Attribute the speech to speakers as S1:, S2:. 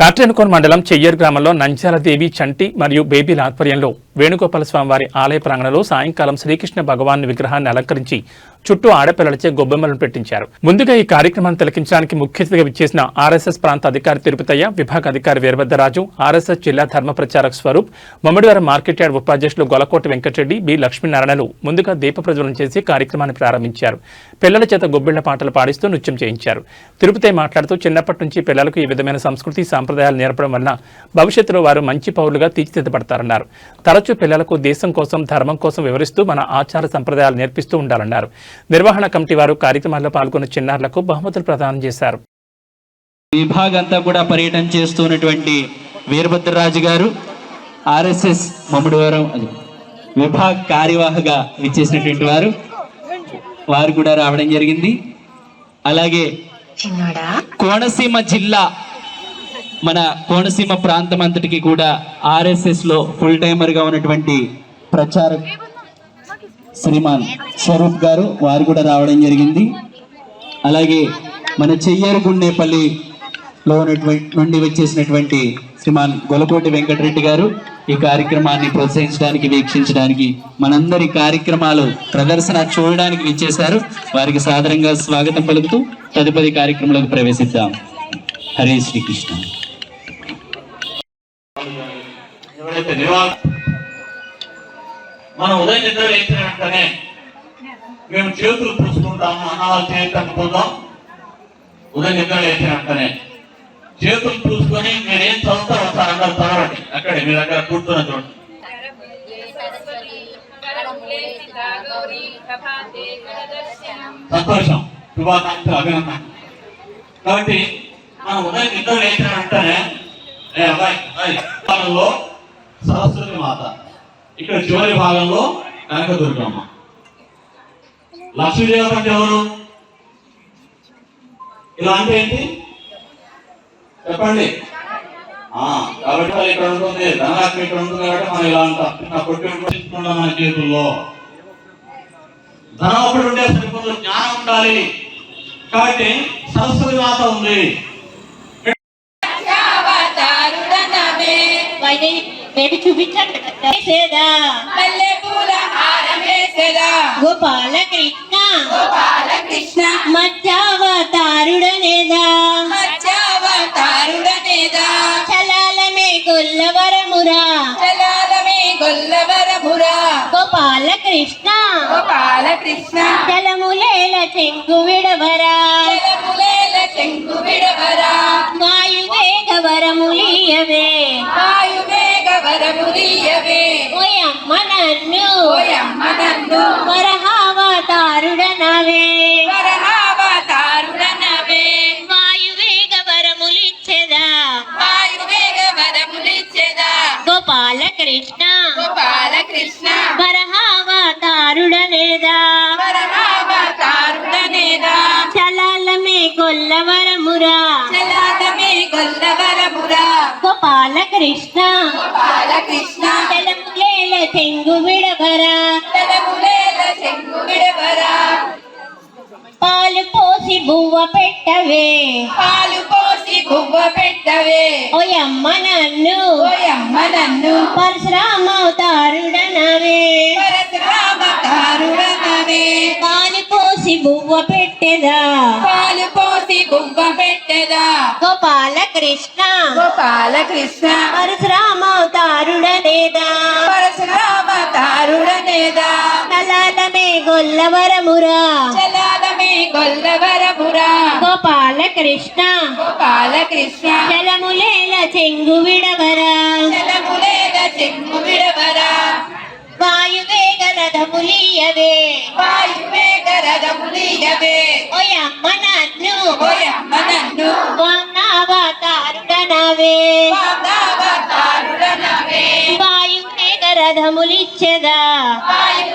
S1: కాట్రేనుకోన్ మండలం చెయ్యర్ గ్రామంలో నంచాల దేవి చంటి మరియు బేబీల ఆధ్వర్యంలో వేణుగోపాల స్వామివారి ఆలయ ప్రాంగణంలో సాయంకాలం శ్రీకృష్ణ భగవాన్ విగ్రహాన్ని అలంకరించి చుట్టూ ఆడపిల్లలచే గొబ్బెమ్మలను పెట్టించారు. ముందుగా ఈ కార్యక్రమాన్ని తిలకించడానికి ముఖ్య అతిథిగా విచ్చేసిన ఆర్ఎస్ఎస్ ప్రాంత అధికారి తిరుపతయ్య విభాగ అధికారి వీరభద్రరాజు ఆర్ఎస్ఎస్ జిల్లా ధర్మ ప్రచారక స్వరూప్ మమ్మడివారం మార్కెట్ యార్డ్ ఉపాధ్యక్షులు గొలకోటి వెంకటరెడ్డి బి లక్ష్మీనారాయణలు ముందుగా దీప ప్రజ్వలన చేసి కార్యక్రమాన్ని ప్రారంభించారు. పిల్లల చేత గొబ్బిళ్ళ పాటలు పాడిస్తూ నృత్యం చేయించారు. తిరుపతి మాట్లాడుతూ చిన్నప్పటి నుంచి పిల్లలకు ఈ విధమైన సంస్కృతి సాంప్రదాయాలు నేర్పడం వలన భవిష్యత్తులో వారు మంచి పౌరులుగా తీర్చిదిద్దబడతారన్నారు. తరచూ పిల్లలకు దేశం కోసం ధర్మం కోసం వివరిస్తూ మన ఆచార సంప్రదాయాలు నేర్పిస్తూ ఉండాలన్నారు. నిర్వహణ కమిటీ వారు కార్యక్రమాల్లో పాల్గొన్న చిన్నారులకు బహుమతులు ప్రదానం చేశారు.
S2: విభాగంతా కూడా పర్యటన చేస్తున్నటువంటి వీరభద్రరాజు గారు ఆర్ఎస్ఎస్ మమ్మడివారం అది, విభాగ్ కార్యవాహగా విచ్చేసినటువంటి వారు వారు కూడా రావడం జరిగింది. అలాగే
S3: చిన్నోడా?
S2: కోనసీమ జిల్లా మన కోనసీమ ప్రాంతం అంతటికి కూడా ఆర్ఎస్ఎస్లో ఫుల్ టైమర్గా ఉన్నటువంటి ప్రచార శ్రీమాన్ స్వరూప్ గారు వారు కూడా రావడం జరిగింది. అలాగే మన చెయ్యారు గుండేపల్లిలో ఉన్నటువంటి నుండి వచ్చేసినటువంటి శ్రీమాన్ గొలకోటి వెంకటరెడ్డి గారు ఈ కార్యక్రమాన్ని ప్రోత్సహించడానికి వీక్షించడానికి మనందరి కార్యక్రమాలు ప్రదర్శన చూడడానికి విచ్చేశారు. వారికి సాధారణంగా స్వాగతం పలుకుతూ తదుపరి కార్యక్రమంలోకి ప్రవేశిద్దాం. హరే శ్రీకృష్ణ.
S4: చెప్పి నివాళ. మనం ఉదయం నిద్ర లేచిన వెంటనే మేము చేతులు పూసుకుంటాము అన్నవాళ్ళు చేయకపోతాం ఉదయం నిద్ర లేచిన వెంటనే చేతులు పూసుకొని మీరు ఏం చదువుతారో ఒకసారి అందరూ చదవండి. అక్కడే మీ దగ్గర కూర్చున్న చూడండి సంతోషం శుభాకాంక్షలు అభినందన కాబట్టి మనం ఉదయం నిద్ర లేచిన వెంటనే ఏ అబ్బాయి అబ్బాయి భాగంలో సరస్వతి మాత. ఇక్కడ చివరి భాగంలో కనకదుర్గమ్మ లక్ష్మీదేవత అంటే ఎవరు? ఇలా అంటే ఏంటి? చెప్పండి. కాబట్టి ఇక్కడ ఉంటుంది ధనలక్ష్మి ఇక్కడ ఉంటుంది కాబట్టి మనం ఇలా అంటాం. చిన్న మన జీవితంలో ధనం ఒకటి ఉంటే సరిపోదు జ్ఞానం ఉండాలి. కాబట్టి సరస్వతి మాత ఉంది.
S3: బేబీ చూపించండి చేసేదా
S5: మల్లెపూల హారమేసెదా
S3: గోపాల కృష్ణ మధ్యావతారుడనేదా? చలాలమే గొల్లవరమురా.
S5: చలాలమే గొల్లవరమురా.
S3: గోపాల కృష్ణ జలములేల చెంగు విడవరా.
S5: చెంగు విడవరా. వాయువేగ వరమురియవే
S3: ఓయమ్మ నన్ను.
S5: ఓయమ్మ నన్ను.
S3: వరహావతారుడనవే.
S5: వరహావతారుడనవే.
S3: వాయువేగవరములిచ్చెదా.
S5: వాయువేగ వరములిచ్చెదా
S3: గోపాల కృష్ణ
S5: బాలకృష్ణ
S3: వరహావతారుడనేదా.
S5: వరహావతారుడనేదా.
S3: చలాలమే గొల్లవరమురా చెంగు విడవరా.
S5: తలములేల చెంగు విడవరా.
S3: పాలు పోసి బువ్వ పెట్టవే.
S5: పాలు పోసి పువ్వ పెట్టవే.
S3: ఓయమ్మ నన్ను.
S5: ఓయమ్మ నన్ను.
S3: పరశురామవతారుడనవే పోసి బువ్వ పెట్టెదా?
S5: పాలు పోసి పువ్వ పెట్టెదా?
S3: గోపాల కృష్ణ
S5: గోపాలకృష్ణ.
S3: పరశురామవతారుడనేదా?
S5: పరశురామకారుడనేదా
S3: కలాలమే గొల్లవరమురా.
S5: చలాలమే గొల్లవరమురా.
S3: గోపాల కృష్ణ
S5: గోపాలకృష్ణ.
S3: జలములేల చెంగు విడవరా.
S5: జలములేల చెంగు విడవరా.
S3: రథములీయవే
S5: వాయువేగ రథములియవే
S3: ఓయమ్మ నన్ను
S5: ఓయమ్మ నన్ను
S3: వానావతారుడనవే
S5: వాతావతారుడనవే
S3: వాయువేగ రథములిచ్చెదా.